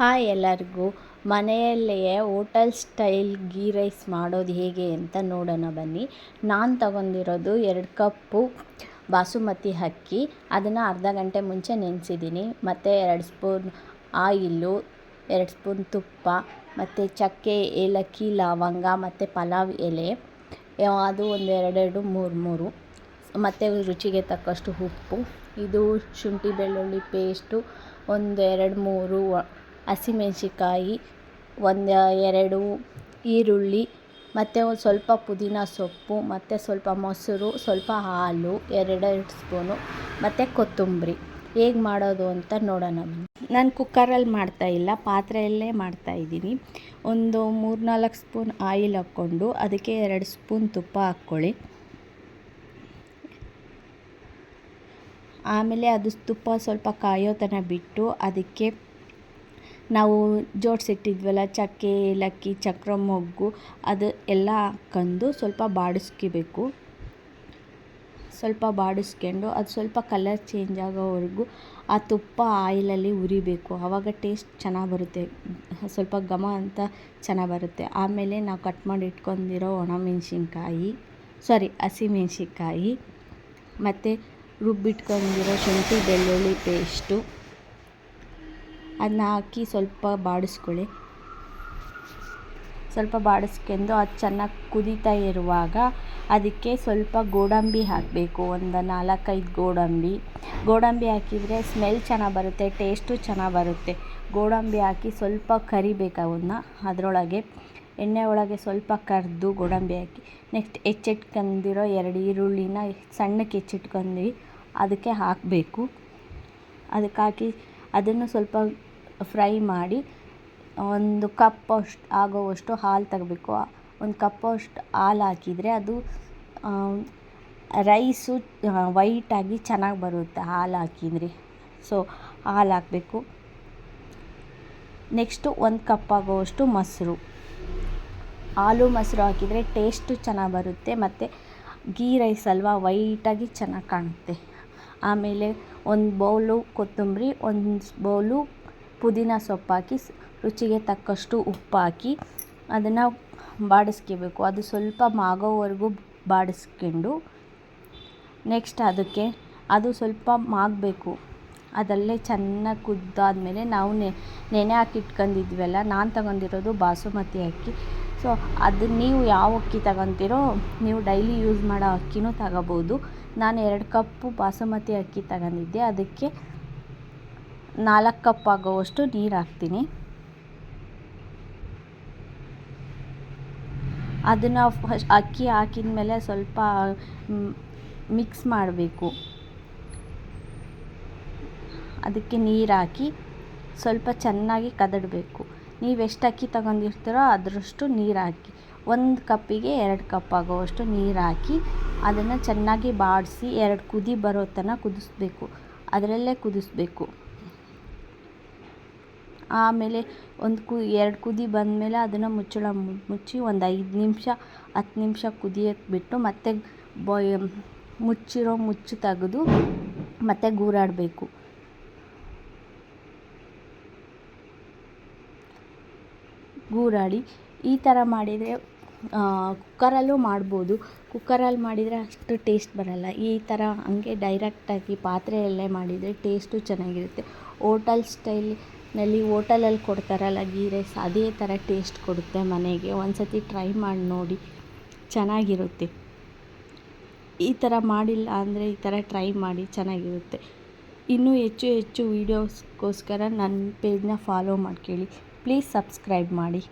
Hi ಎಲ್ಲರಿಗೂ. ಮನೆಯಲ್ಲಿಯೇ hotel style ghee rice ಮಾಡೋದು ಹೇಗೆ ಅಂತ ನೋಡೋಣ ಬನ್ನಿ. ನಾನು ತಗೊಂಡಿರೋದು ಎರಡು ಕಪ್ಪು ಬಾಸುಮತಿ ಅಕ್ಕಿ. ಅದನ್ನು ಅರ್ಧ ಗಂಟೆ ಮುಂಚೆ ನೆನೆಸಿದ್ದೀನಿ. ಮತ್ತು ಎರಡು ಸ್ಪೂನ್ ಆಯಿಲ್ಲು ಎರಡು ಸ್ಪೂನ್ ತುಪ್ಪ, ಮತ್ತು ಚಕ್ಕೆ, ಏಲಕ್ಕಿ, ಲವಂಗ, ಮತ್ತು ಪಲಾವ್ ಎಲೆ. ಅದು ಒಂದು ಎರಡೆರಡು, ಮೂರು ಮೂರು. ಮತ್ತು ರುಚಿಗೆ ತಕ್ಕಷ್ಟು ಉಪ್ಪು. ಇದು ಶುಂಠಿ ಬೆಳ್ಳುಳ್ಳಿ ಪೇಸ್ಟು. ಒಂದು ಎರಡು, ಮೂರು ಹಸಿಮೆಣ್ಸಿಕಾಯಿ, ಒಂದು, ಎರಡು ಈರುಳ್ಳಿ, ಮತ್ತು ಒಂದು ಸ್ವಲ್ಪ ಪುದೀನ ಸೊಪ್ಪು, ಮತ್ತು ಸ್ವಲ್ಪ ಮೊಸರು, ಸ್ವಲ್ಪ ಹಾಲು ಎರಡೆರಡು ಸ್ಪೂನು, ಮತ್ತು ಕೊತ್ತಂಬರಿ. ಹೇಗೆ ಮಾಡೋದು ಅಂತ ನೋಡೋಣ ನಾನು ಕುಕ್ಕರಲ್ಲಿ ಮಾಡ್ತಾಯಿಲ್ಲ ಪಾತ್ರೆಯಲ್ಲೇ ಮಾಡ್ತಾಯಿದ್ದೀನಿ ಒಂದು ಮೂರು ನಾಲ್ಕು ಸ್ಪೂನ್ ಆಯಿಲ್ ಹಾಕ್ಕೊಂಡು ಅದಕ್ಕೆ ಎರಡು ಸ್ಪೂನ್ ತುಪ್ಪ ಹಾಕ್ಕೊಳ್ಳಿ. ಆಮೇಲೆ ಅದು ತುಪ್ಪ ಸ್ವಲ್ಪ ಕಾಯೋ ತನಕ ಬಿಟ್ಟು ಅದಕ್ಕೆ ನಾವು ಜೋಡಿಸಿಟ್ಟಿದ್ವಲ್ಲ, ಚಕ್ಕೆ, ಏಲಕ್ಕಿ, ಚಕ್ರ, ಮೊಗ್ಗು, ಅದು ಎಲ್ಲ ಹಾಕ್ಕೊಂಡು ಸ್ವಲ್ಪ ಬಾಡಿಸ್ಕೋಬೇಕು. ಸ್ವಲ್ಪ ಬಾಡಿಸ್ಕೊಂಡು ಅದು ಸ್ವಲ್ಪ ಕಲರ್ ಚೇಂಜ್ ಆಗೋವರೆಗೂ ಆ ತುಪ್ಪ ಆಯಿಲಲ್ಲಿ ಉರಿಬೇಕು. ಆವಾಗ ಟೇಸ್ಟ್ ಚೆನ್ನಾಗಿ ಬರುತ್ತೆ. ಸ್ವಲ್ಪ ಘಮ ಅಂತ ಚೆನ್ನಾಗಿ ಬರುತ್ತೆ. ಆಮೇಲೆ ನಾವು ಕಟ್ ಮಾಡಿ ಇಟ್ಕೊಂಡಿರೋ ಒಣಮೆಣ್ಸಿನ್ಕಾಯಿ ಸಾರಿ ಹಸಿಮೆಣ್ಸಿನ್ಕಾಯಿ ಮತ್ತು ರುಬ್ಬಿಟ್ಕೊಂಡಿರೋ ಶುಂಠಿ ಬೆಳ್ಳುಳ್ಳಿ ಪೇಸ್ಟು ಅದನ್ನ ಹಾಕಿ ಸ್ವಲ್ಪ ಬಾಡಿಸ್ಕೊಳ್ಳಿ. ಸ್ವಲ್ಪ ಬಾಡಿಸ್ಕೊಂಡು ಅದು ಚೆನ್ನಾಗಿ ಕುದೀತಾ ಇರುವಾಗ ಅದಕ್ಕೆ ಸ್ವಲ್ಪ ಗೋಡಂಬಿ ಹಾಕಬೇಕು. ಒಂದು ನಾಲ್ಕೈದು ಗೋಡಂಬಿ. ಗೋಡಂಬಿ ಹಾಕಿದರೆ ಸ್ಮೆಲ್ ಚೆನ್ನಾಗಿ ಬರುತ್ತೆ, ಟೇಸ್ಟು ಚೆನ್ನಾಗಿ ಬರುತ್ತೆ. ಗೋಡಂಬಿ ಹಾಕಿ ಸ್ವಲ್ಪ ಕರಿಬೇಕು ಅವನ್ನ. ಅದರೊಳಗೆ ಎಣ್ಣೆ ಒಳಗೆ ಸ್ವಲ್ಪ ಕರೆದು ಗೋಡಂಬಿ ಹಾಕಿ. ನೆಕ್ಸ್ಟ್ ಹೆಚ್ಚಿಟ್ಕೊಂಡಿರೋ ಎರಡು ಈರುಳ್ಳಿನ ಸಣ್ಣಕ್ಕೆ ಹೆಚ್ಚಿಟ್ಕೊಂಡು ಅದಕ್ಕೆ ಹಾಕಬೇಕು. ಅದಕ್ಕೆ ಹಾಕಿ ಅದನ್ನು ಸ್ವಲ್ಪ ಫ್ರೈ ಮಾಡಿ ಒಂದು ಕಪ್ ಅಷ್ಟು ಆಗೋವಷ್ಟು ಹಾಲು ತೆಗಬೇಕು. ಒಂದು ಕಪ್ ಅಷ್ಟು ಹಾಲು ಹಾಕಿದರೆ ಅದು ರೈಸು ವೈಟಾಗಿ ಚೆನ್ನಾಗಿ ಬರುತ್ತೆ ಹಾಲು ಹಾಕಿದರೆ. ಸೊ, ಹಾಲು ಹಾಕಬೇಕು. ನೆಕ್ಸ್ಟು ಒಂದು ಕಪ್ ಆಗೋವಷ್ಟು ಮೊಸರು. ಹಾಲು ಮೊಸರು ಹಾಕಿದರೆ ಟೇಸ್ಟು ಚೆನ್ನಾಗಿ ಬರುತ್ತೆ ಮತ್ತು ಗೀ ರೈಸ್ ಅಲ್ವಾ ವೈಟಾಗಿ ಚೆನ್ನಾಗಿ ಕಾಣುತ್ತೆ. ಆಮೇಲೆ ಒಂದು ಬೌಲು ಕೊತ್ತಂಬರಿ, ಒಂದು ಬೌಲು ಪುದೀನ ಸೊಪ್ಪು ಹಾಕಿ ರುಚಿಗೆ ತಕ್ಕಷ್ಟು ಉಪ್ಪು ಹಾಕಿ, ಅದನ್ನು ಬಾಡಿಸ್ಕೋಬೇಕು. ಅದು ಸ್ವಲ್ಪ ಮಾಗೋವರೆಗೂ ಬಾಡಿಸ್ಕೊಂಡು ನೆಕ್ಸ್ಟ್ ಅದಕ್ಕೆ, ಅದು ಸ್ವಲ್ಪ ಮಾಗಬೇಕು. ಅದಲ್ಲೇ ಚೆನ್ನಾಗಿ ಕುದ್ದಾದಮೇಲೆ ನಾವು ನೆನೆ ಹಾಕಿ ಇಟ್ಕೊಂಡಿದ್ವಲ್ಲ ನಾನು ತಗೊಂಡಿರೋದು ಬಾಸುಮತಿ ಅಕ್ಕಿ. ಸೊ ಅದು ನೀವು ಯಾವ ಅಕ್ಕಿ ತಗೊಂತೀರೋ, ನೀವು ಡೈಲಿ ಯೂಸ್ ಮಾಡೋ ಅಕ್ಕಿನೂ ತಗೋಬೋದು. ನಾನು ಎರಡು ಕಪ್ಪು ಬಾಸುಮತಿ ಅಕ್ಕಿ ತಗೊಂಡಿದ್ದೆ, ಅದಕ್ಕೆ ನಾಲ್ಕು ಕಪ್ ಆಗೋವಷ್ಟು ನೀರು ಹಾಕ್ತೀನಿ ಅದನ್ನು ಅಕ್ಕಿ ಹಾಕಿದ ಮೇಲೆ ಸ್ವಲ್ಪ ಮಿಕ್ಸ್ ಮಾಡಬೇಕು. ಅದಕ್ಕೆ ನೀರು ಹಾಕಿ ಸ್ವಲ್ಪ ಚೆನ್ನಾಗಿ ಕದಡಬೇಕು. ನೀವು ಎಷ್ಟು ಅಕ್ಕಿ ತಗೊಂಡಿರ್ತೀರೋ ಅದರಷ್ಟು ನೀರು ಹಾಕಿ ಒಂದು ಕಪ್ಪಿಗೆ ಎರಡು ಕಪ್ ಆಗೋವಷ್ಟು ನೀರು ಹಾಕಿ ಅದನ್ನು ಚೆನ್ನಾಗಿ ಬಾಡಿಸಿ, ಎರಡು ಕುದಿ ಬರೋ ತನಕ ಕುದಿಸ್ಬೇಕು. ಅದರಲ್ಲೇ ಕುದಿಸ್ಬೇಕು. ಆಮೇಲೆ ಒಂದು ಕು ಎರಡು ಕುದಿ ಬಂದಮೇಲೆ ಅದನ್ನು ಮುಚ್ಚಳ ಮುಚ್ಚಿ ಒಂದು ಐದು ನಿಮಿಷ, ಹತ್ತು ನಿಮಿಷ ಕುದಿಯೋಕ್ಕೆ ಬಿಟ್ಟು ಮತ್ತೆ ಬಾಯ್ ಮುಚ್ಚಿರೋ ಮುಚ್ಚು ತೆಗೆದು ಮತ್ತೆ ಗೂರಾಡಬೇಕು. ಗೂರಾಡಿ ಈ ಥರ ಮಾಡಿದರೆ ಕುಕ್ಕರಲ್ಲೂ ಮಾಡ್ಬೋದು. ಕುಕ್ಕರಲ್ಲಿ ಮಾಡಿದರೆ ಅಷ್ಟು ಟೇಸ್ಟ್ ಬರಲ್ಲ. ಈ ಥರ ಹಂಗೆ ಡೈರೆಕ್ಟಾಗಿ ಪಾತ್ರೆಯಲ್ಲೇ ಮಾಡಿದರೆ ಟೇಸ್ಟು ಚೆನ್ನಾಗಿರುತ್ತೆ. ಓಟಲ್ ಸ್ಟೈಲ್ ನಲ್ಲಿ ಓಟಲಲ್ಲಿ ಕೊಡ್ತಾರಲ್ಲ ಗೀ ರೈಸ್ ಅದೇ ಥರ ಟೇಸ್ಟ್ ಕೊಡುತ್ತೆ ಮನೆಗೆ. ಒಂದು ಸತಿ ಟ್ರೈ ಮಾಡಿ ನೋಡಿ, ಚೆನ್ನಾಗಿರುತ್ತೆ. ಈ ಥರ ಮಾಡಿಲ್ಲ ಅಂದರೆ ಈ ಥರ ಟ್ರೈ ಮಾಡಿ ಚೆನ್ನಾಗಿರುತ್ತೆ. ಇನ್ನೂ ಹೆಚ್ಚು ಹೆಚ್ಚು ವೀಡಿಯೋಸ್ಗೋಸ್ಕರ ನನ್ನ ಪೇಜ್ನ ಫಾಲೋ ಮಾಡ್ಕೊಳ್ಳಿ. ಪ್ಲೀಸ್ ಸಬ್ಸ್ಕ್ರೈಬ್ ಮಾಡಿ.